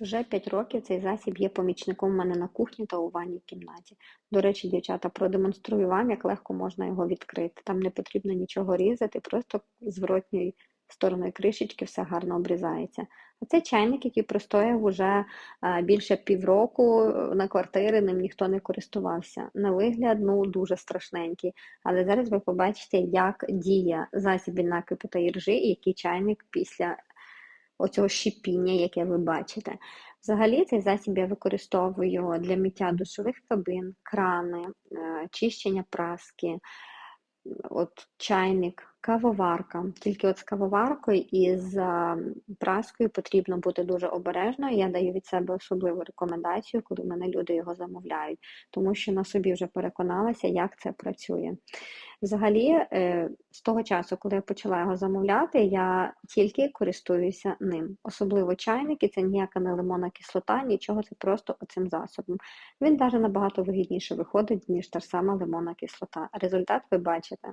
Вже 5 років цей засіб є помічником у мене на кухні та у ванній кімнаті. До речі, дівчата, продемонструю вам, як легко можна його відкрити. Там не потрібно нічого різати, просто зворотньою стороною кришечки все гарно обрізається. А це чайник, який простояв уже більше півроку е, на квартири, ним ніхто не користувався. На вигляд, ну, дуже страшненький. Але зараз ви побачите, як діє засіб від накипу та іржі і який чайник після оцього шипіння, яке ви бачите. Взагалі цей засіб я використовую для миття душових кабин, крани, е, чищення праски, от чайник, кавоварка. Тільки от з кавоваркою і з праскою потрібно бути дуже обережно. Я даю від себе особливу рекомендацію, коли мене люди його замовляють, тому що на собі вже переконалася, як це працює. Взагалі, е, з того часу, коли я почала його замовляти, я тільки користуюся ним. Особливо чайники, це ніяка не лимонна кислота, нічого, це просто оцим засобом. Він навіть набагато вигідніше виходить, ніж та ж сама лимонна кислота. Результат ви бачите.